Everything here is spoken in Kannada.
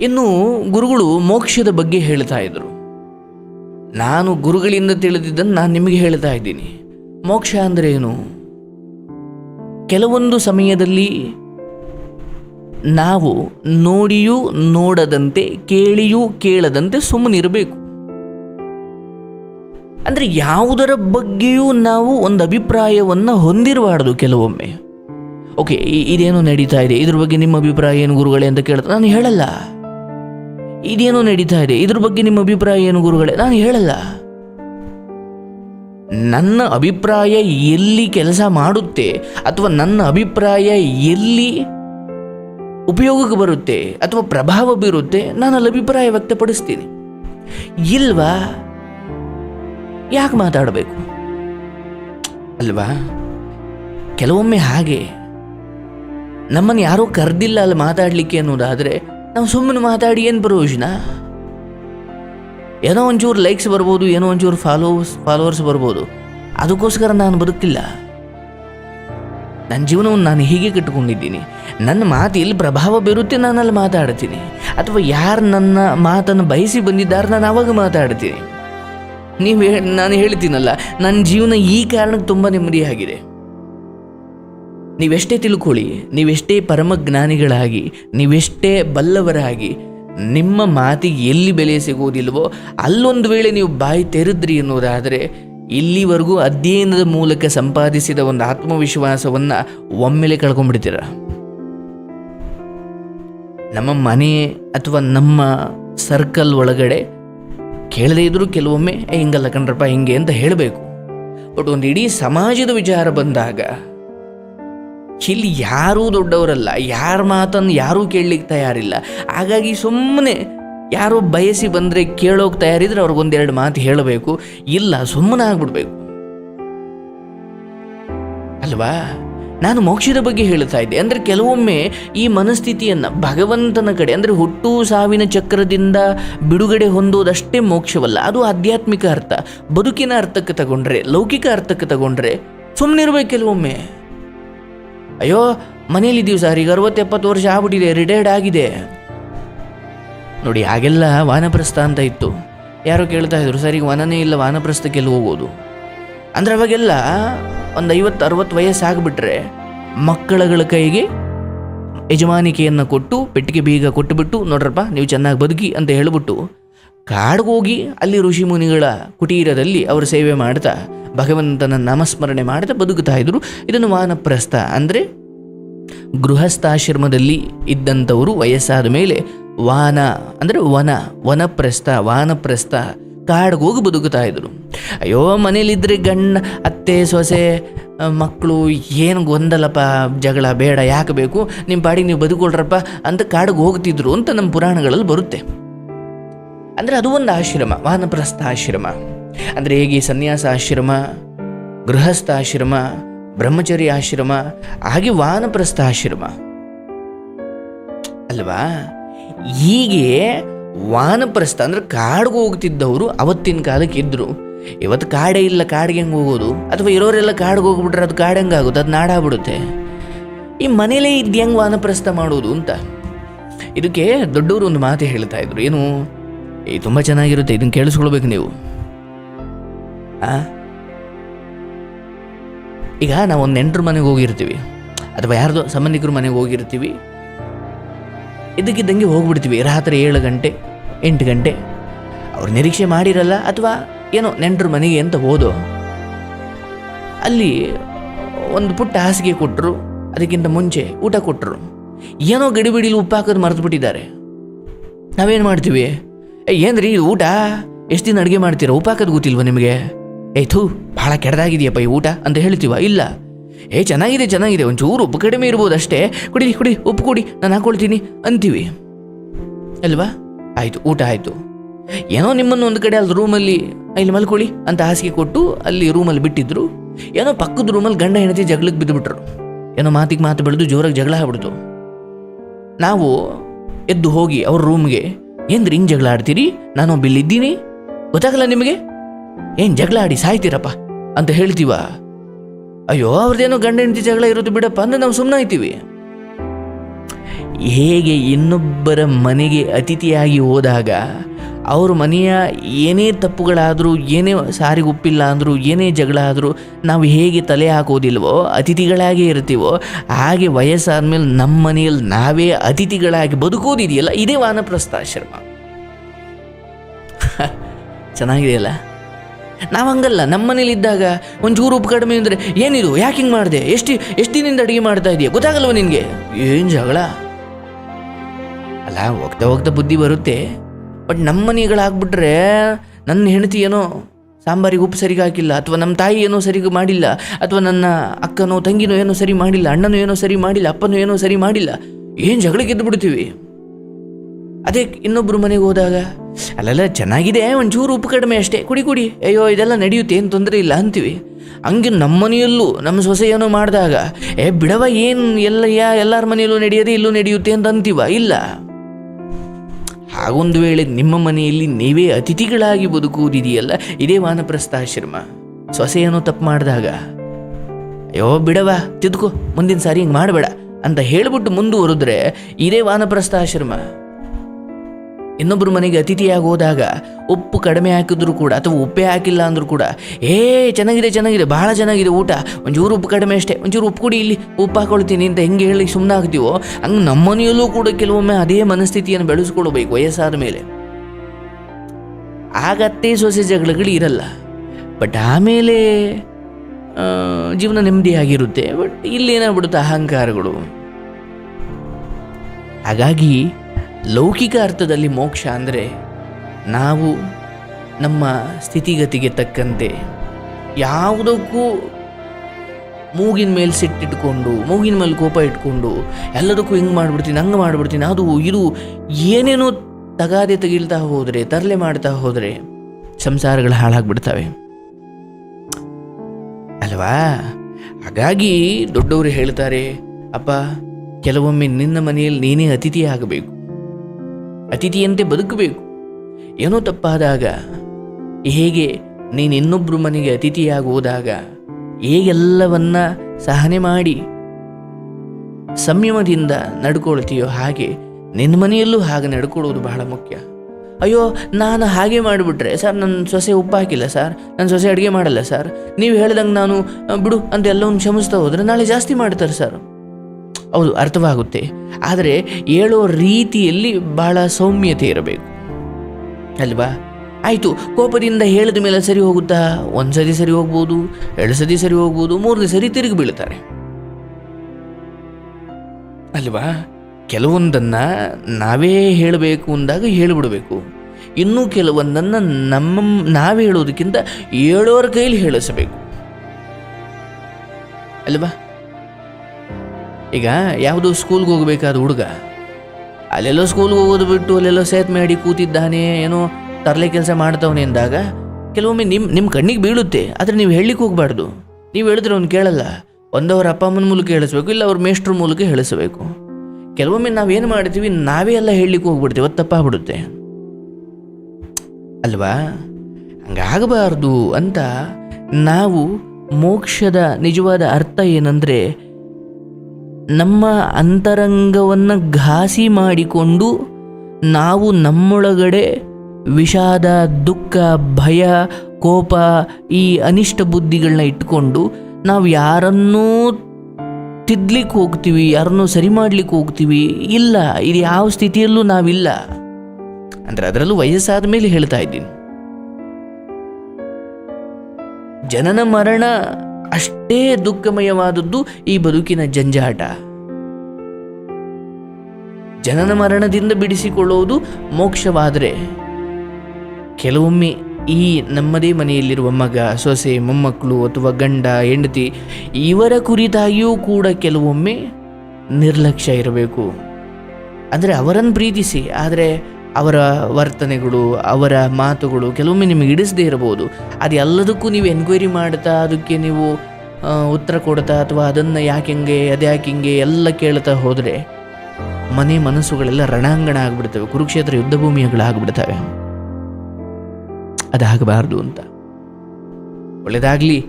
ಇನ್ನು ಗುರುಗಳು ಮೋಕ್ಷದ ಬಗ್ಗೆ ಹೇಳ್ತಾ ಇದ್ರು. ನಾನು ಗುರುಗಳಿಂದ ತಿಳಿದಿದ್ದನ್ನು ನಾನು ನಿಮಗೆ ಹೇಳ್ತಾ ಇದ್ದೀನಿ. ಮೋಕ್ಷ ಅಂದರೆ ಏನು? ಕೆಲವೊಂದು ಸಮಯದಲ್ಲಿ ನಾವು ನೋಡಿಯೂ ನೋಡದಂತೆ, ಕೇಳಿಯೂ ಕೇಳದಂತೆ ಸುಮ್ಮನಿರಬೇಕು. ಅಂದರೆ ಯಾವುದರ ಬಗ್ಗೆಯೂ ನಾವು ಒಂದು ಅಭಿಪ್ರಾಯವನ್ನು ಹೊಂದಿರಬಾರ್ದು ಕೆಲವೊಮ್ಮೆ. ಓಕೆ ಇದೇನು ನಡೀತಾ ಇದೆ. ಇದ್ರ ಬಗ್ಗೆ ನಿಮ್ಮ ಅಭಿಪ್ರಾಯ ಏನು ಗುರುಗಳೇ ಅಂತ ಕೇಳ್ತಾರೆ ನಾನು ಹೇಳಲ್ಲ. ಇದೇನೋ ನಡೀತಾ ಇದೆ? ಇದ್ರ ಬಗ್ಗೆ ನಿಮ್ಮ ಅಭಿಪ್ರಾಯ ಏನು ಗುರುಗಳೇ? ನಾನು ಹೇಳಲ್ಲ. ನನ್ನ ಅಭಿಪ್ರಾಯ ಎಲ್ಲಿ ಕೆಲಸ ಮಾಡುತ್ತೆ ಅಥವಾ ನನ್ನ ಅಭಿಪ್ರಾಯ ಎಲ್ಲಿ ಉಪಯೋಗಕ್ಕೆ ಬರುತ್ತೆ ಅಥವಾ ಪ್ರಭಾವ ಬೀರುತ್ತೆ, ನಾನು ಅಲ್ಲಿ ಅಭಿಪ್ರಾಯ ವ್ಯಕ್ತಪಡಿಸ್ತೀನಿ. ಇಲ್ವಾ? ಯಾಕೆ ಮಾತಾಡಬೇಕು? ಅಲ್ವಾ? ಕೆಲವೊಮ್ಮೆ ಹಾಗೆ. ನಮ್ಮನ್ನು ಯಾರೋ ಕರೆದಿಲ್ಲ ಅಲ್ಲಿ ಮಾತಾಡಲಿಕ್ಕೆ ಅನ್ನೋದಾದರೆ ನಾವು ಸುಮ್ಮನೆ ಮಾತಾಡಿ ಏನು ಪ್ರಯೋಜನ ಏನೋ ಒಂಚೂರು ಲೈಕ್ಸ್ ಬರ್ಬೋದು, ಏನೋ ಒಂಚೂರು ಫಾಲೋವರ್ಸ್ ಫಾಲೋವರ್ಸ್ ಬರ್ಬೋದು. ಅದಕ್ಕೋಸ್ಕರ ನಾನು ಬದುಕಿಲ್ಲ ನನ್ನ ಜೀವನವನ್ನು ನಾನು ಹೀಗೆ ಕಟ್ಟಿಕೊಂಡಿದ್ದೀನಿ. ನನ್ನ ಮಾತು ಇಲ್ಲಿ ಪ್ರಭಾವ ಬೀರುತ್ತೆ ನಾನು ಅಲ್ಲಿ ಮಾತಾಡ್ತೀನಿ. ಅಥವಾ ಯಾರು ನನ್ನ ಮಾತನ್ನು ಬಯಸಿ ಬಂದಿದ್ದಾರೆ ನಾನು ಆವಾಗ ಮಾತಾಡ್ತೀನಿ. ನೀವು ನಾನು ಹೇಳ್ತೀನಲ್ಲ ನನ್ನ ಜೀವನ ಈ ಕಾರಣಕ್ಕೆ ತುಂಬ ನೆಮ್ಮದಿಯಾಗಿದೆ. ನೀವೆಷ್ಟೇ ತಿಳ್ಕೊಳ್ಳಿ ನೀವೆಷ್ಟೇ ಪರಮಜ್ಞಾನಿಗಳಾಗಿ ನೀವೆಷ್ಟೇ ಬಲ್ಲವರಾಗಿ ನಿಮ್ಮ ಮಾತಿಗೆ ಎಲ್ಲಿ ಬೆಲೆ ಸಿಗುವುದಿಲ್ವೋ ಅಲ್ಲೊಂದು ವೇಳೆ ನೀವು ಬಾಯಿ ತೆರೆದ್ರಿ ಎನ್ನುವುದಾದರೆ ಇಲ್ಲಿವರೆಗೂ ಅಧ್ಯಯನದ ಮೂಲಕ ಸಂಪಾದಿಸಿದ ಒಂದು ಆತ್ಮವಿಶ್ವಾಸವನ್ನು ಒಮ್ಮೆಲೆ ಕಳ್ಕೊಂಡ್ಬಿಡ್ತೀರ? ನಮ್ಮ ಮನೆ ಅಥವಾ ನಮ್ಮ ಸರ್ಕಲ್ ಒಳಗಡೆ ಕೇಳದೇ ಇದ್ರೂ ಕೆಲವೊಮ್ಮೆ "ಏ, ಹಿಂಗಲ್ಲ ಕಣ್ರಪ್ಪ ಹಿಂಗೆ ಅಂತ ಹೇಳಬೇಕು. ಬಟ್ ಒಂದು ಇಡೀ ಸಮಾಜದ ವಿಚಾರ ಬಂದಾಗ ಇಲ್ಲಿ ಯಾರೂ ದೊಡ್ಡವರಲ್ಲ, ಯಾರ ಮಾತನ್ನು ಯಾರೂ ಕೇಳಲಿಕ್ಕೆ ತಯಾರಿಲ್ಲ. ಹಾಗಾಗಿ ಸುಮ್ಮನೆ ಯಾರೋ ಬಯಸಿ ಬಂದರೆ ಕೇಳೋಕೆ ತಯಾರಿದ್ರೆ ಅವ್ರಿಗೊಂದೆರಡು ಮಾತು ಹೇಳಬೇಕು, ಇಲ್ಲ ಸುಮ್ಮನೆ ಆಗ್ಬಿಡ್ಬೇಕು. ಅಲ್ವಾ? ನಾನು ಮೋಕ್ಷದ ಬಗ್ಗೆ ಹೇಳ್ತಾ ಇದ್ದೆ. ಅಂದರೆ ಕೆಲವೊಮ್ಮೆ ಈ ಮನಸ್ಥಿತಿಯನ್ನು ಭಗವಂತನ ಕಡೆ, ಅಂದರೆ ಹುಟ್ಟು ಸಾವಿನ ಚಕ್ರದಿಂದ ಬಿಡುಗಡೆ ಹೊಂದೋದಷ್ಟೇ ಮೋಕ್ಷವಲ್ಲ, ಅದು ಆಧ್ಯಾತ್ಮಿಕ ಅರ್ಥ. ಬದುಕಿನ ಅರ್ಥಕ್ಕೆ ತಗೊಂಡ್ರೆ, ಲೌಕಿಕ ಅರ್ಥಕ್ಕೆ ತಗೊಂಡ್ರೆ ಸುಮ್ಮನಿರ್ಬೇಕು ಕೆಲವೊಮ್ಮೆ. ಅಯ್ಯೋ ಮನೇಲಿದ್ದೀವಿ ಸರ್. ಈಗ ಅರವತ್ತು ಎಪ್ಪತ್ತು ವರ್ಷ ಆಗ್ಬಿಟ್ಟಿದೆ ರಿಟೈರ್ಡ್ ಆಗಿದೆ. ನೋಡಿ, ಹಾಗೆಲ್ಲ ವಾನಪ್ರಸ್ಥ ಅಂತ ಇತ್ತು. ಯಾರೋ ಕೇಳ್ತಾ ಇದ್ರು, ಸರ್, ಈಗ ವನನೇ ಇಲ್ಲ, ವಾನಪ್ರಸ್ಥಕ್ಕೆ ಎಲ್ಲಿ ಹೋಗೋದು? ಅಂದ್ರೆ ಅವಾಗೆಲ್ಲ ಒಂದು ಐವತ್ತು, ಅರವತ್ತು ವಯಸ್ಸಾಗ್ಬಿಟ್ರೆ ಮಕ್ಕಳಗಳ ಕೈಗೆ ಯಜಮಾನಿಕೆಯನ್ನು ಕೊಟ್ಟು, ಪೆಟ್ಟಿಗೆ ಬೀಗ ಕೊಟ್ಟುಬಿಟ್ಟು, ನೋಡ್ರಪ್ಪ, ನೀವು ಚೆನ್ನಾಗಿ ಬದುಕಿ ಅಂತ ಹೇಳ್ಬಿಟ್ಟು ಕಾಡ್ಗೆ ಹೋಗಿ ಅಲ್ಲಿ ಋಷಿ ಮುನಿಗಳ ಕುಟೀರದಲ್ಲಿ ಅವರು ಸೇವೆ ಮಾಡ್ತಾ ಭಗವಂತನ ನಾಮಸ್ಮರಣೆ ಮಾಡ್ತಾ ಬದುಕ್ತಾ ಇದ್ರು. ಇದನ್ನು ವಾನಪ್ರಸ್ಥ ಅಂದರೆ ಗೃಹಸ್ಥಾಶ್ರಮದಲ್ಲಿ ಇದ್ದಂಥವರು ವಯಸ್ಸಾದ ಮೇಲೆ ವಾನ ಅಂದರೆ ವನ, ವನಪ್ರಸ್ಥ, ವಾನಪ್ರಸ್ಥ ಕಾಡ್ಗೆ ಹೋಗಿ ಬದುಕುತ್ತಾ ಇದ್ರು. ಅಯ್ಯೋ ಮನೇಲಿದ್ದರೆ ಗಂಡ, ಅತ್ತೆ, ಸೊಸೆ ಮಕ್ಕಳು ಏನು ಗೊಂದಲಪ್ಪ, ಜಗಳ ಬೇಡ, ಯಾಕೆ ಬೇಕು ನಿಮ್ಮ ಪಾಡಿಗೆ ನೀವು ಬದುಕೊಳ್ರಪ್ಪ ಅಂತ ಕಾಡಿಗೆ ಹೋಗ್ತಿದ್ರು ಅಂತ ನಮ್ಮ ಪುರಾಣಗಳಲ್ಲಿ ಬರುತ್ತೆ. ಅಂದರೆ ಅದು ಒಂದು ಆಶ್ರಮ, ವಾನಪ್ರಸ್ಥ ಆಶ್ರಮ. ಅಂದರೆ ಹೇಗೆ ಸನ್ಯಾಸ ಆಶ್ರಮ, ಗೃಹಸ್ಥ ಆಶ್ರಮ, ಬ್ರಹ್ಮಚರಿ ಆಶ್ರಮ, ಹಾಗೆ ವಾನಪ್ರಸ್ಥ ಆಶ್ರಮ. ಅಲ್ವಾ? ಹೀಗೆ ವಾನಪ್ರಸ್ಥ ಅಂದ್ರೆ ಕಾಡ್ಗೆ ಹೋಗ್ತಿದ್ದವರು ಅವತ್ತಿನ ಕಾಲಕ್ಕೆ ಇದ್ದರು ಇವತ್ತು ಕಾಡೇ ಇಲ್ಲ, ಕಾಡಿಗೆ ಹೆಂಗೆ ಹೋಗೋದು? ಅಥವಾ ಇರೋರೆಲ್ಲ ಕಾಡ್ಗೆ ಹೋಗ್ಬಿಟ್ರೆ ಅದು ಕಾಡು ಹೆಂಗೆ ಆಗುತ್ತೆ ಅದು ನಾಡಾಗ್ಬಿಡುತ್ತೆ. ಈ ಮನೇಲೇ ಇದ್ದು ಹೆಂಗೆ ವಾನಪ್ರಸ್ಥ ಮಾಡೋದು ಅಂತ? ಇದಕ್ಕೆ ದೊಡ್ಡವರು ಒಂದು ಮಾತು ಹೇಳ್ತಾ ಇದ್ರು. ಏನು? ಈ ತುಂಬ ಚೆನ್ನಾಗಿರುತ್ತೆ. ಇದನ್ನು ಕೇಳಿಸ್ಕೊಳ್ಬೇಕು ನೀವು. ಈಗ ನಾವು ಒಂದು ನೆಂಟ್ರ ಮನೆಗೆ ಹೋಗಿರ್ತೀವಿ. ಅಥವಾ ಯಾರ್ದೋ ಸಂಬಂಧಿಕರ ಮನೆಗೆ ಹೋಗಿರ್ತೀವಿ. ಇದಕ್ಕಿದ್ದಂಗೆ ಹೋಗ್ಬಿಡ್ತೀವಿ. ರಾತ್ರಿ ಏಳು ಗಂಟೆ, ಎಂಟು ಗಂಟೆ. ಅವ್ರು ನಿರೀಕ್ಷೆ ಮಾಡಿರಲ್ಲ, ಅಥವಾ ಏನೋ ನೆಂಟರು ಮನೆಗೆ ಅಂತ ಹೋದೋ. ಅಲ್ಲಿ ಒಂದು ಪುಟ್ಟ ಹಾಸಿಗೆ ಕೊಟ್ಟರು ಅದಕ್ಕಿಂತ ಮುಂಚೆ ಊಟ ಕೊಟ್ಟರು ಏನೋ ಗಡಿಬಿಡಿಲಿ ಉಪ್ಪು ಹಾಕೋದು ಮರೆತು ಬಿಟ್ಟಿದ್ದಾರೆ ನಾವೇನು ಮಾಡ್ತೀವಿ? ಏನ್ರಿ ಇದು ಊಟ? ಎಷ್ಟು ದಿನ ಅಡುಗೆ ಮಾಡ್ತೀರಾ? ಉಪ್ಪು ಹಾಕೋದು ಗೊತ್ತಿಲ್ವ ನಿಮಗೆ? ಏ, ಥೂ, ಭಾಳ ಕೆಡದಾಗಿದೆಯಪ್ಪ ಈ ಊಟ ಅಂತ ಹೇಳ್ತೀವ? ಇಲ್ಲ. ಏ, ಚೆನ್ನಾಗಿದೆ ಚೆನ್ನಾಗಿದೆ. ಒಂಚೂರು ಉಪ್ಪು ಕಡಿಮೆ ಇರ್ಬೋದು ಅಷ್ಟೇ. ಕುಡಿ ಕುಡಿ, ಉಪ್ಪು ಕುಡಿ, ನಾನು ಹಾಕೊಳ್ತೀನಿ ಅಂತೀವಿ. ಅಲ್ವಾ? ಆಯಿತು, ಊಟ ಆಯಿತು. ಏನೋ ನಿಮ್ಮನ್ನು ಒಂದು ಕಡೆ ಅಲ್ಲಿ ರೂಮಲ್ಲಿ, ಇಲ್ಲಿ ಮಲ್ಕೊಳ್ಳಿ ಅಂತ ಹಾಸಿಗೆ ಕೊಟ್ಟು ಅಲ್ಲಿ ರೂಮಲ್ಲಿ ಬಿಟ್ಟಿದ್ರು. ಏನೋ ಪಕ್ಕದ ರೂಮಲ್ಲಿ ಗಂಡ ಹೆಂಡತಿ ಜಗಳಕ್ಕೆ ಬಿದ್ದುಬಿಟ್ರು ಏನೋ ಮಾತಿಗೆ ಮಾತು ಬೆಳೆದು ಜೋರಾಗಿ ಜಗಳ ಆಗ್ಬಿಡ್ತು. ನಾವು ಎದ್ದು ಹೋಗಿ ಅವ್ರ ರೂಮ್ಗೆ ಏನ್ರಿ ಹಿಂಗೆ ಜಗಳ ಆಡ್ತೀರಿ? ನಾನು ಬಿಲ್ಲಿದ್ದೀನಿ ಗೊತ್ತಾಗಲ್ಲ ನಿಮಗೆ? ಏನು ಜಗಳ ಆಡಿ ಸಾಯ್ತೀರಪ್ಪ ಅಂತ ಹೇಳ್ತೀವ? ಅಯ್ಯೋ, ಅವ್ರದ್ದೇನೋ ಗಂಡ ಹೆಂಡತಿ ಜಗಳ ಇರೋದು ಬಿಡಪ್ಪ ಅಂದ್ರೆ ನಾವು ಸುಮ್ಮನೆ ಆಯ್ತೀವಿ. ಹೇಗೆ ಇನ್ನೊಬ್ಬರ ಮನೆಗೆ ಅತಿಥಿಯಾಗಿ ಹೋದಾಗ ಅವ್ರ ಮನೆಯ ಏನೇ ತಪ್ಪುಗಳಾದರೂ, ಏನೇ ಸಾರಿಗೆ ಉಪ್ಪಿಲ್ಲ ಅಂದರೂ, ಏನೇ ಜಗಳ ಆದರೂ ನಾವು ಹೇಗೆ ತಲೆ ಹಾಕೋದಿಲ್ವೋ, ಅತಿಥಿಗಳಾಗೇ ಇರ್ತೀವೋ, ಹಾಗೆ ವಯಸ್ಸಾದ್ಮೇಲೆ ನಮ್ಮ ಮನೆಯಲ್ಲಿ ನಾವೇ ಅತಿಥಿಗಳಾಗಿ ಬದುಕೋದಿದೆಯಲ್ಲ, ಇದೇ ವಾನಪ್ರಸ್ಥಾಶ್ರಮ ಚೆನ್ನಾಗಿದೆಯಲ್ಲ? ನಾವು ಹಂಗಲ್ಲ, ನಮ್ಮ ಮನೇಲಿ ಇದ್ದಾಗ ಒಂಚೂರು ಉಪ್ಪು ಕಡಿಮೆ ಅಂದರೆ, ಏನಿದು, ಯಾಕೆ ಹಿಂಗೆ ಮಾಡಿದೆ? ಎಷ್ಟು ಎಷ್ಟು ದಿನದಿಂದ ಅಡುಗೆ ಮಾಡ್ತಾ ಇದೆಯಾ? ಗೊತ್ತಾಗಲ್ವ ನಿನಗೆ? ಏನು ಜಗಳ? ಅಲ್ಲ, ಹೋಗ್ತಾ ಹೋಗ್ತಾ ಬುದ್ಧಿ ಬರುತ್ತೆ. ಬಟ್ ನಮ್ಮ ಮನೆಗಳಾಗ್ಬಿಟ್ರೆ ನನ್ನ ಹೆಂಡತಿ ಏನೋ ಸಾಂಬಾರಿಗೆ ಉಪ್ಪು ಸರಿಗೆ ಹಾಕಿಲ್ಲ, ಅಥವಾ ನಮ್ಮ ತಾಯಿ ಏನೋ ಸರಿಗೆ ಮಾಡಿಲ್ಲ, ಅಥವಾ ನನ್ನ ಅಕ್ಕನೋ ತಂಗಿನೋ ಏನೋ ಸರಿ ಮಾಡಿಲ್ಲ, ಅಣ್ಣನೋ ಏನೋ ಸರಿ ಮಾಡಿಲ್ಲ, ಅಪ್ಪನೋ ಏನೋ ಸರಿ ಮಾಡಿಲ್ಲ, ಏನು ಜಗಳಕ್ಕೆ ಎದ್ದು ಅದೇ ಇನ್ನೊಬ್ಬರು ಮನೆಗೆ ಹೋದಾಗ, ಅಲ್ಲೆಲ್ಲ ಚೆನ್ನಾಗಿದೆ, ಒಂಚೂರು ಉಪ್ಪು ಕಡಿಮೆ ಅಷ್ಟೇ, ಕುಡಿ ಕುಡಿ, ಅಯ್ಯೋ, ಇದೆಲ್ಲ ನಡೆಯುತ್ತೆ, ಏನು ತೊಂದರೆ ಇಲ್ಲ ಅಂತೀವಿ. ಹಂಗೆ ನಮ್ಮ ಮನೆಯಲ್ಲೂ, ನಮ್ಮ ಸೊಸೆ ಏನೋ ಮಾಡಿದಾಗ, ಏ ಬಿಡವ ಏನು ಎಲ್ಲ, ಯಾ, ಎಲ್ಲರ ಮನೆಯಲ್ಲೂ ನಡೆಯೋದೇ ಇಲ್ಲೂ ನಡೆಯುತ್ತೆ ಅಂತ ಅಂತೀವ? ಇಲ್ಲ. ಹಾಗೊಂದು ವೇಳೆ ನಿಮ್ಮ ಮನೆಯಲ್ಲಿ ನೀವೇ ಅತಿಥಿಗಳಾಗಿ ಬದುಕುವುದಿದೆಯಲ್ಲ, ಇದೇ ವಾನಪ್ರಸ್ಥಾಶ್ರಮ ಸೊಸೆ ಏನೋ ತಪ್ಪು ಮಾಡಿದಾಗ? ಅಯ್ಯೋ ಬಿಡವಾ ತಿದ್ಕೋ, ಮುಂದಿನ ಸಾರಿ ಹಿಂಗೆ ಮಾಡಬೇಡ ಅಂತ ಹೇಳಿಬಿಟ್ಟು ಮುಂದುವರೆದ್ರೆ ಇದೇ ವಾನಪ್ರಸ್ಥಾಶ್ರಮ ಇನ್ನೊಬ್ಬರು ಮನೆಗೆ ಅತಿಥಿಯಾಗಿ ಹೋದಾಗ ಉಪ್ಪು ಕಡಿಮೆ ಹಾಕಿದ್ರು ಕೂಡ ಅಥವಾ ಉಪ್ಪೇ ಹಾಕಿಲ್ಲ ಅಂದರೂ ಕೂಡ, ಏ, ಚೆನ್ನಾಗಿದೆ ಚೆನ್ನಾಗಿದೆ, ಬಹಳ ಚೆನ್ನಾಗಿದೆ ಊಟ. ಒಂಚೂರು ಉಪ್ಪು ಕಡಿಮೆ ಅಷ್ಟೇ, ಒಂಚೂರು ಉಪ್ಪು ಕುಡಿ ಇಲ್ಲಿ, ಉಪ್ಪು ಹಾಕೊಳ್ತೀನಿ ಅಂತ ಹೆಂಗೆ ಹೇಳಿ ಸುಮ್ಮನೆ ಆಗ್ತೀವೋ ಹಂಗೆ ನಮ್ಮ ಮನೆಯಲ್ಲೂ ಕೂಡ ಕೆಲವೊಮ್ಮೆ ಅದೇ ಮನಸ್ಥಿತಿಯನ್ನು ಬೆಳೆಸ್ಕೊಳ್ಬೇಕು ವಯಸ್ಸಾದ ಮೇಲೆ. ಆಗತ್ತೆ ಸೊಸೆ ಜಗಳಗಳು ಇರಲ್ಲ. ಬಟ್ ಆಮೇಲೆ ಜೀವನ ನೆಮ್ಮದಿಯಾಗಿರುತ್ತೆ. ಬಟ್ ಇಲ್ಲೇನಾಗ್ಬಿಡುತ್ತೆ ಅಹಂಕಾರಗಳು. ಹಾಗಾಗಿ ಲೌಕಿಕ ಅರ್ಥದಲ್ಲಿ ಮೋಕ್ಷ ಅಂದರೆ ನಾವು ನಮ್ಮ ಸ್ಥಿತಿಗತಿಗೆ ತಕ್ಕಂತೆ ಯಾವುದಕ್ಕೂ ಮೂಗಿನ ಮೇಲೆ ಸಿಟ್ಟಿಟ್ಕೊಂಡು, ಮೂಗಿನ ಮೇಲೆ ಕೋಪ ಇಟ್ಕೊಂಡು, ಎಲ್ಲದಕ್ಕೂ ಹಿಂಗೆ ಮಾಡಿಬಿಡ್ತೀನಿ, ಹಂಗೆ ಮಾಡಿಬಿಡ್ತೀನಿ, ಅದು, ಇದು, ಏನೇನೋ ತಗಾದೆ ತೆಗಿಳ್ತಾ ಹೋದರೆ, ತರಲೆ ಮಾಡ್ತಾ ಹೋದರೆ ಸಂಸಾರಗಳು ಹಾಳಾಗ್ಬಿಡ್ತವೆ. ಅಲ್ವಾ? ಹಾಗಾಗಿ ದೊಡ್ಡವರು ಹೇಳ್ತಾರೆ, ಅಪ್ಪ, ಕೆಲವೊಮ್ಮೆ ನಿನ್ನ ಮನೆಯಲ್ಲಿ ನೀನೇ ಅತಿಥಿ ಆಗಬೇಕು ಅತಿಥಿಯಂತೆ ಬದುಕಬೇಕು. ಏನೋ ತಪ್ಪಾದಾಗ, ಹೇಗೆ ನೀನು ಇನ್ನೊಬ್ಬರು ಮನೆಗೆ ಅತಿಥಿಯಾಗಿ ಹೋದಾಗ ಹೇಗೆಲ್ಲವನ್ನ ಸಹನೆ ಮಾಡಿ ಸಂಯಮದಿಂದ ನಡ್ಕೊಳ್ತೀಯೋ ಹಾಗೆ ನಿನ್ನ ಮನೆಯಲ್ಲೂ ಹಾಗೆ ನಡ್ಕೊಳ್ಳೋದು ಬಹಳ ಮುಖ್ಯ. ಅಯ್ಯೋ, ನಾನು ಹಾಗೆ ಮಾಡಿಬಿಟ್ರೆ ಸರ್ ನನ್ನ ಸೊಸೆ ಉಪ್ಪು ಹಾಕಿಲ್ಲ ಸರ್ ನನ್ನ ಸೊಸೆ ಅಡುಗೆ ಮಾಡಲ್ಲ ಸರ್. ನೀವು ಹೇಳ್ದಂಗೆ ನಾನು, ಬಿಡು ಅಂತ ಎಲ್ಲವನ್ನು ಕ್ಷಮಿಸ್ತಾ ಹೋದರೆ ನಾಳೆ ಜಾಸ್ತಿ ಮಾಡ್ತಾರೆ ಸರ್. ಹೌದು, ಅರ್ಥವಾಗುತ್ತೆ. ಆದರೆ ಹೇಳೋ ರೀತಿಯಲ್ಲಿ ಬಹಳ ಸೌಮ್ಯತೆ ಇರಬೇಕು. ಅಲ್ವಾ? ಆಯಿತು, ಕೋಪದಿಂದ ಹೇಳಿದ ಮೇಲೆ ಸರಿ ಹೋಗುತ್ತಾ? ಒಂದು ಸರಿ ಸರಿ ಹೋಗ್ಬೋದು, ಎರಡು ಸತಿ ಸರಿ ಹೋಗ್ಬೋದು, ಮೂರನೇ ಸರಿ ತಿರುಗಿ ಬೀಳ್ತಾರೆ ಅಲ್ವಾ? ಕೆಲವೊಂದನ್ನು ನಾವೇ ಹೇಳಬೇಕು ಅಂದಾಗ ಹೇಳಿಬಿಡಬೇಕು. ಇನ್ನೂ ಕೆಲವೊಂದನ್ನು ನಮ್ಮ, ನಾವೇ ಹೇಳೋದಕ್ಕಿಂತ ಹೇಳೋರ ಕೈಲಿ ಹೇಳಿಸಬೇಕು. ಅಲ್ವಾ? ಈಗ ಯಾವುದೋ ಸ್ಕೂಲ್ಗೆ ಹೋಗಬೇಕಾದ ಹುಡುಗ. ಅಲ್ಲೆಲ್ಲೋ ಸ್ಕೂಲ್ಗೆ ಹೋಗೋದು ಬಿಟ್ಟು ಅಲ್ಲೆಲ್ಲೋ ಸೇತ್ ಮಾಡಿ ಕೂತಿದ್ದಾನೆ, ಏನೋ ತರಲೆ ಕೆಲಸ ಮಾಡ್ತವನೆ ಅಂದಾಗ ಕೆಲವೊಮ್ಮೆ ನಿಮ್ಮ ನಿಮ್ಮ ಕಣ್ಣಿಗೆ ಬೀಳುತ್ತೆ, ಆದರೆ ನೀವು ಹೇಳಲಿಕ್ಕೆ ಹೋಗಬಾರ್ದು. ನೀವು ಹೇಳಿದ್ರೆ ಅವ್ನು ಕೇಳಲ್ಲ. ಒಂದವ್ರ ಅಪ್ಪ ಅಮ್ಮನ ಮೂಲಕ ಹೇಳಿಸ್ಬೇಕು, ಇಲ್ಲ ಅವ್ರ ಮೇಷ್ಟ್ರ ಮೂಲಕ ಹೇಳಿಸಬೇಕು. ಕೆಲವೊಮ್ಮೆ ನಾವೇನು ಮಾಡ್ತೀವಿ, ನಾವೇ ಎಲ್ಲ ಹೇಳಲಿಕ್ಕೆ ಹೋಗ್ಬಿಡ್ತೀವಿ ಅದು ತಪ್ಪಾಗ್ಬಿಡುತ್ತೆ ಅಲ್ವಾ? ಹಂಗಾಗಬಾರ್ದು ಅಂತ ನಾವು ಮೋಕ್ಷದ ನಿಜವಾದ ಅರ್ಥ ಏನಂದರೆ ನಮ್ಮ ಅಂತರಂಗವನ್ನು ಘಾಸಿ ಮಾಡಿಕೊಂಡು ನಾವು ನಮ್ಮೊಳಗಡೆ ವಿಷಾದ, ದುಃಖ, ಭಯ, ಕೋಪ ಈ ಅನಿಷ್ಟ ಬುದ್ಧಿಗಳನ್ನ ಇಟ್ಕೊಂಡು ನಾವು ಯಾರನ್ನೂ ತಿದ್ಲಿಕ್ಕೆ ಹೋಗ್ತೀವಿ, ಯಾರನ್ನೂ ಸರಿ ಮಾಡ್ಲಿಕ್ಕೆ ಹೋಗ್ತೀವಿ, ಇಲ್ಲ. ಇದು ಯಾವ ಸ್ಥಿತಿಯಲ್ಲೂ ನಾವಿಲ್ಲ. ಅಂದರೆ ಅದರಲ್ಲೂ ವಯಸ್ಸಾದ ಮೇಲೆ ಹೇಳ್ತಾ ಇದ್ದೀನಿ. ಜನನ ಮರಣ ಅಷ್ಟೇ ದುಃಖಮಯವಾದದ್ದು ಈ ಬದುಕಿನ ಜಂಜಾಟ. ಜನನ ಮರಣದಿಂದ ಬಿಡಿಸಿಕೊಳ್ಳುವುದು ಮೋಕ್ಷವಾದರೆ. ಕೆಲವೊಮ್ಮೆ ಈ ನಮ್ಮದೇ ಮನೆಯಲ್ಲಿರುವ ಮಗ, ಸೊಸೆ, ಮೊಮ್ಮಕ್ಕಳು ಅಥವಾ ಗಂಡ, ಹೆಂಡತಿ ಇವರ ಕುರಿತಾಗಿಯೂ ಕೂಡ ಕೆಲವೊಮ್ಮೆ ನಿರ್ಲಕ್ಷ್ಯ ಇರಬೇಕು. ಅಂದರೆ ಅವರನ್ನು ಪ್ರೀತಿಸಿ, ಆದರೆ ಅವರ ವರ್ತನೆಗಳು, ಅವರ ಮಾತುಗಳು ಕೆಲವೊಮ್ಮೆ ನಿಮಗೆ ಇಡಿಸದೇ ಇರಬಹುದು. ಅದು ಎಲ್ಲದಕ್ಕೂ ನೀವು ಎನ್ಕ್ವೈರಿ ಮಾಡ್ತಾ, ಅದಕ್ಕೆ ನೀವು ಉತ್ತರ ಕೊಡ್ತಾ ಅಥವಾ ಅದನ್ನು ಯಾಕೆ ಹಿಂಗೆ ಅದ್ಯಾಕೆ ಹಿಂಗೆ ಎಲ್ಲ ಕೇಳ್ತಾ ಹೋದರೆ ಮನೆ ಮನಸ್ಸುಗಳೆಲ್ಲ ರಣಾಂಗಣ ಆಗಿಬಿಡ್ತವೆ, ಕುರುಕ್ಷೇತ್ರ ಯುದ್ಧ ಭೂಮಿಗಳಾಗ್ಬಿಡ್ತವೆ ಅದಾಗಬಾರ್ದು ಅಂತ. ಒಳ್ಳೆಯದಾಗಲಿ